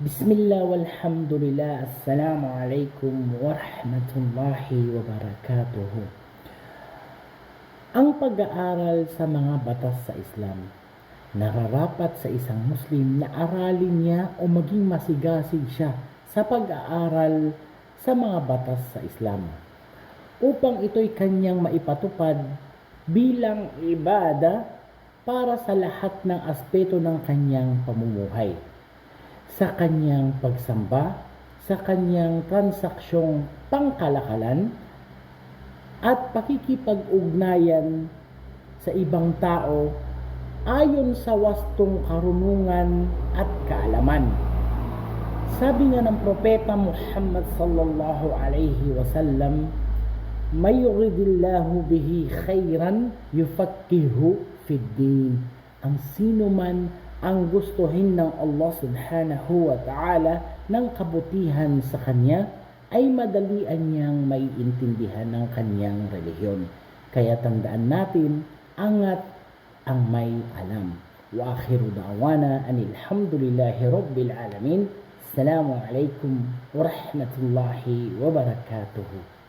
Bismillah walhamdulillah Assalamu alaikum warahmatullahi wabarakatuh. Ang pag-aaral sa mga batas sa Islam nararapat sa isang Muslim na aralin niya o maging masigasig siya sa pag-aaral sa mga batas sa Islam upang ito'y kanyang maipatupad bilang ibada para sa lahat ng aspeto ng kanyang pamumuhay sa kanyang pagsamba, sa kanyang transaksyong pangkalakalan, at pakikipag-ugnayan sa ibang tao ayon sa wastong karunungan at kaalaman. Sabi nga ng propeta Muhammad sallallahu alaihi wasallam, may yuridillahu bihi khairan yufakkihu fid din. Ang sino man ang gustuhin ng Allah subhanahu wa ta'ala ng kabutihan sa kanya ay madalian niyang maiintindihan ng kanyang relihiyon. Kaya tandaan natin, angat ang may alam. Wa akhiru da'wana anil hamdulillahi rabbil alamin. Assalamu alaikum wa rahmatullahi wa barakatuhu.